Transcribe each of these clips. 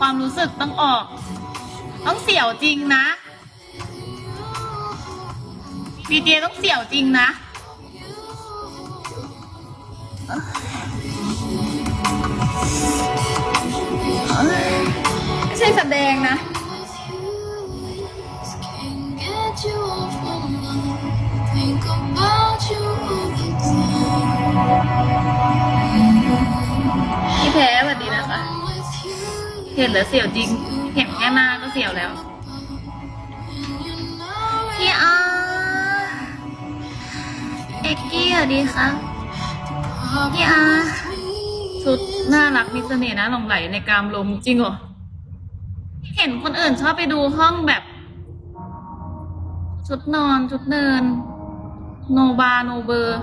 ความรู้สึกต้องออก ต้องเสียวจริงนะดีเจต้องเสียวจริงนะ ไม่ใช่แสดงนะ Think about you all the time. เห็นแล้วเสียวจริง เห็นแค่หน้าก็เสียวแล้ว พี่อาเอกกี้สวัสดีค่ะพี่อาชุดน่ารักมีเสน่ห์นะหลงไหลในกามลมจริงเหรอ เห็นคนอื่นชอบไปดูห้องแบบ ชุดนอนชุดเดิน โนบาโนเบอร์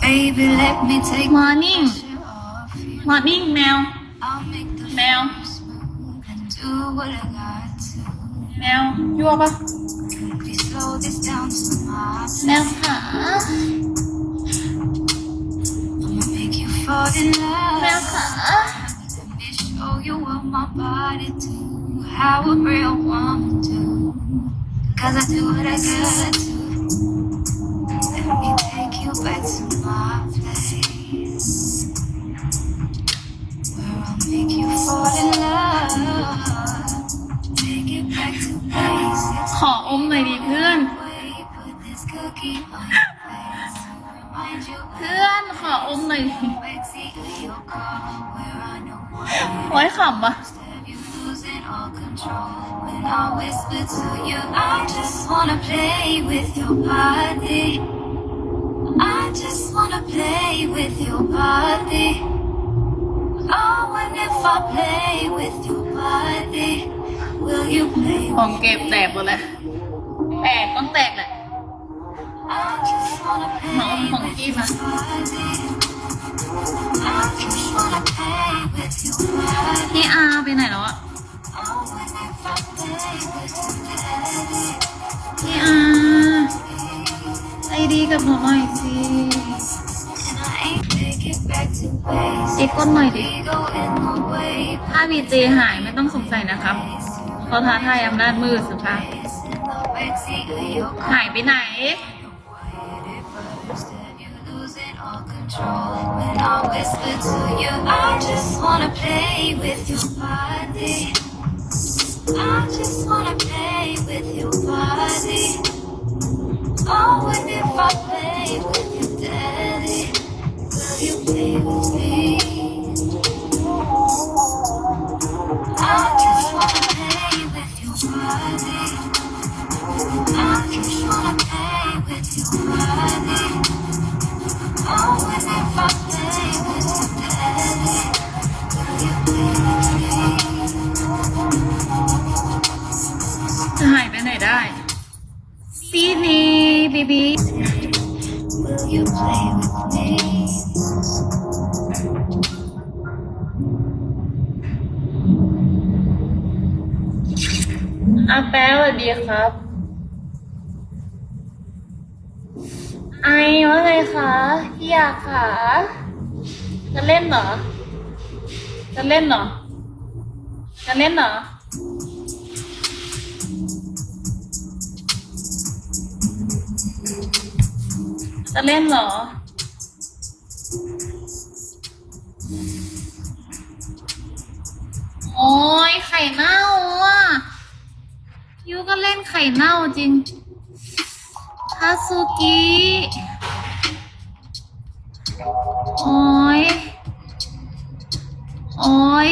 Baby, let me take มอร์นิ่ง off you. มอร์นิ่งแมว I'll make the Mel. floor smooth and do what I got to. แมวยั่วปะ Please slow this down to my แมวขา I'ma make you fall in แมว love. ขา Let me show you what my body do. How a real woman do. Cause I do what I got to. ขออมหน่อยดิเพื่อน Way put this cookie on your face. Remind you เพื่อนขออมหน่อยดิ backseat of your car where I know โอ้ยขำปะ Instead, you losing all control. When I whisper to you, I just wanna play with your body. I just wanna play with your body. Oh, and if I play with your body, will you play ของ with เก็บแตกหมดเลยแตกต้องแตกแหละ I just wanna play Nó không bằng with kim your à? body. I just wanna play with your body. พี่อาไปไหนแล้วอะ Oh, and if I play with your body. พี่อา ใจดีกับหนูหน่อยสิ And I ain't take it back to basics. เจ๊ก้นหน่อยดิ We go in my way, ถ้าวีเจหายไม่ต้องสงสัยนะครับเขาท้าทายอำนาจมืดสุภาพ in the backseat of your car. หายไปไหน First, and you losing all control. When I whisper to you, I just wanna play with your body. I just wanna play with your body. Oh, and if I play with your daddy, will you play with me? I just wanna play with your body. I just wanna play with your body. Oh, and if I play with your daddy, will you play with me? จะหายไปไหนได้ซี นีบีบี Will you play with me? อาแป๊ะสวัสดีครับ ไอว่าไงคะพี่อยากขาจะเล่นเหรอ จะเล่นเหรอ จะเล่นเหรอ จะเล่นเหรอ โอ้ยไข่เน่าอะยูก็เล่นไข่เน่าจริงคาซูกิโอ้ยโอ้ย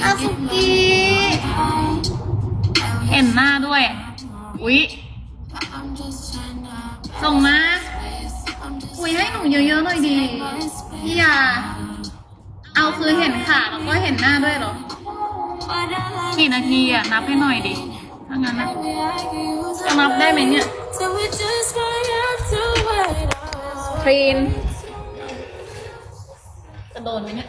คาซูกิเห็นหน้าด้วย อุ๊ย ส่งมาคุยให้หนูเยอะๆหน่อยดีพี่ยาเอาคือเห็นขาแล้วก็เห็นหน้าด้วยเหรอ กี่นาทีอะ นับให้หน่อยดิถ้างั้นนะจะนับได้ไหมเนี่ยคลีนจะโดนไหมเนี่ย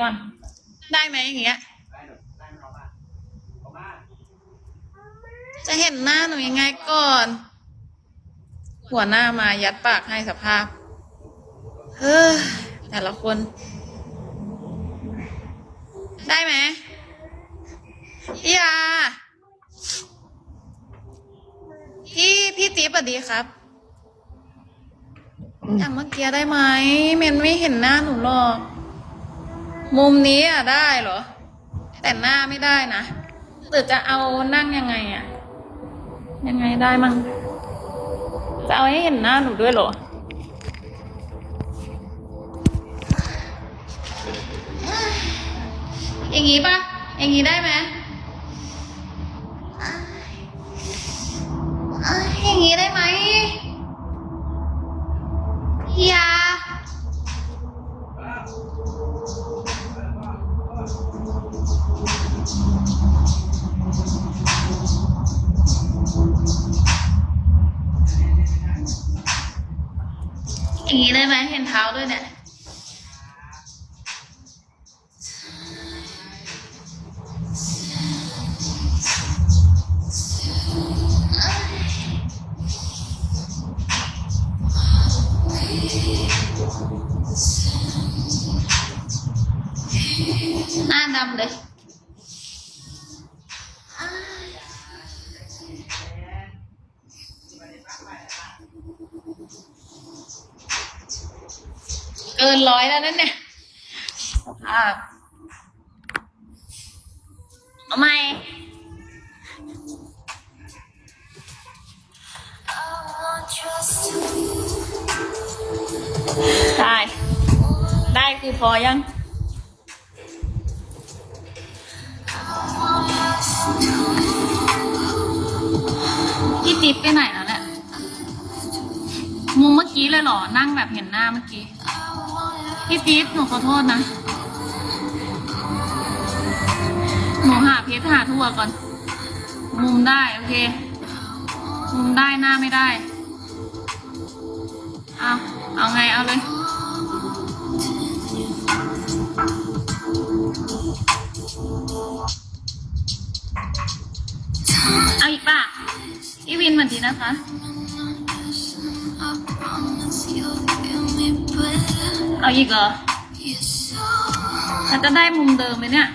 ก่อน ได้ไหมอย่างเงี้ย จะเห็นหน้าหนูยังไงก่อน หัวหน้ามายัดปากให้สภาพ เฮ้ยแต่ละคน ได้ไหมพี่ยาพี่พี่ติ๊บสวัสดีครับแต่เมื่อกี้ได้ไหมเมนไม่เห็นหน้าหนูหรอก มุมนี้อะได้เหรอ แต่หน้าไม่ได้นะตื่จะเอานั่งยังไงอะ ยังไงได้มั่งจะเอาให้เห็นหน้าหนูด้วยเหรอ อย่างงี้ปะอย่างงี้ได้ไหม อย่างนี้ได้ไหมเห็นเท้าด้วยเนี่ย กินร้อยแล้วนั่นเนี่ยสภาพเอาไหม I want trust to ได้ ได้คือพอยังพี่จิ๊บไปไหนแล้วเนี่ยมุมเมื่อกี้เลยเหรอ นั่งแบบเห็นหน้าเมื่อกี้ พี่จิ๊บหนูขอโทษนะ หนูหาเพชรหาทั่วก่อน มุมได้โอเค มุมได้หน้าไม่ได้ เอาเอาไงเอาเลยเอาอีกป่ะพี่วินเหมือนทีนะคะ เอาอีกเหรอ You're so แล้วจะได้มุมเดิมไหมเนี่ย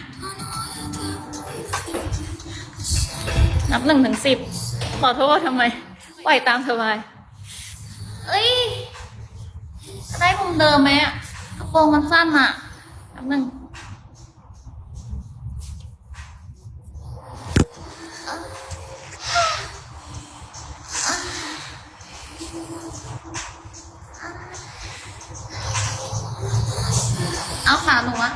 นับหนึ่งถึงสิบขอโทษทำไม ปล่อยตามสบาย เอ้ยจะได้มุมเดิมไหมอะกระโปรงมันสั้นอะนับหนึ่ง เอาขาหนูอะ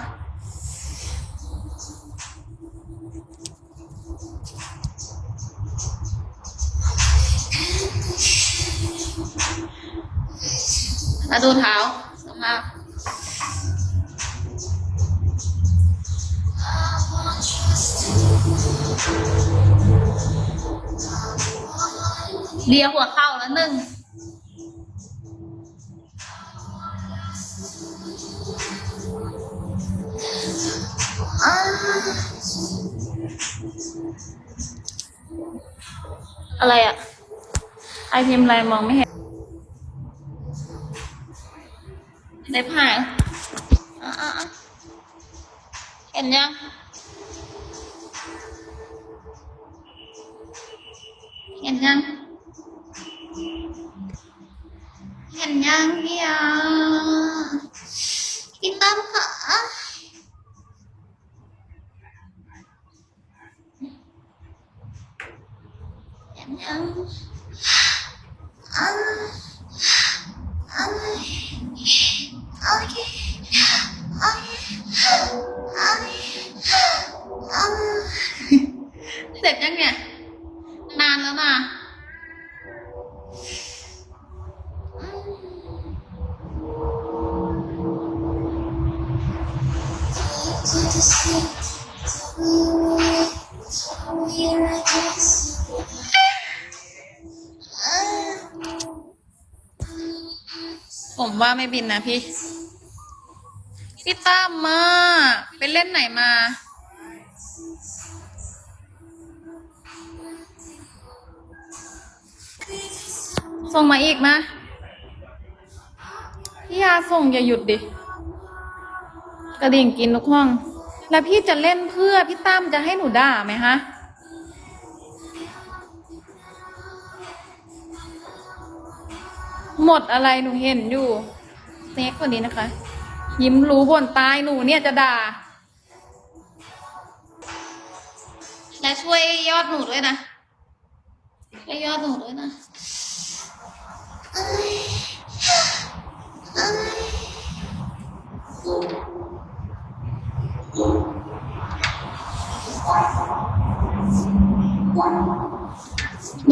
มาดูเท้าสภาพเลียหัวเข่าแล้วหนึ่ง อะไรอะไอพิมพ์อะไรมองไม่เห็นได้ผ่านอะอะอะเห็นยังเห็นยังเห็นยังพี่ยาพี่ตั้มค่ะเห็นยัง เสร็จยังเนี่ยาผมว่าไม่บินนะพี่ พี่ตั้มมาไปเล่นไหนมา ส่งมาอีกนะพี่ยาส่งอย่าหยุดดิ กระดิ่งกินทุกห้อง แล้วพี่จะเล่นเพื่อพี่ตั้มจะให้หนูด่าไหมฮะหมดอะไรหนูเห็นอยู่เน็กคนนี้นะคะ ยิ้มรู้บนตายหนูเนี่ยจะด่า และช่วยยอดหนูด้วยนะช่วยยอดหนูด้วยนะ ม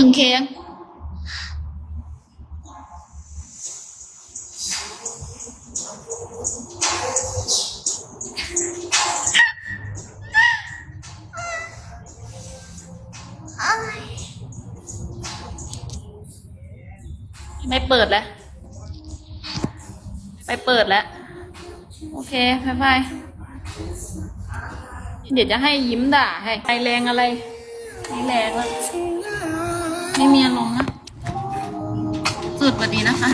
ึง ไม่เปิดแล้ว ไปเปิดแล้ว โอเคบายบายเดี๋ยวจะให้ยิ้มด่าให้ไอแรงอะไรไม่แรงแล้วไม่มีอารมณ์นะสุดวันนี้นะคะ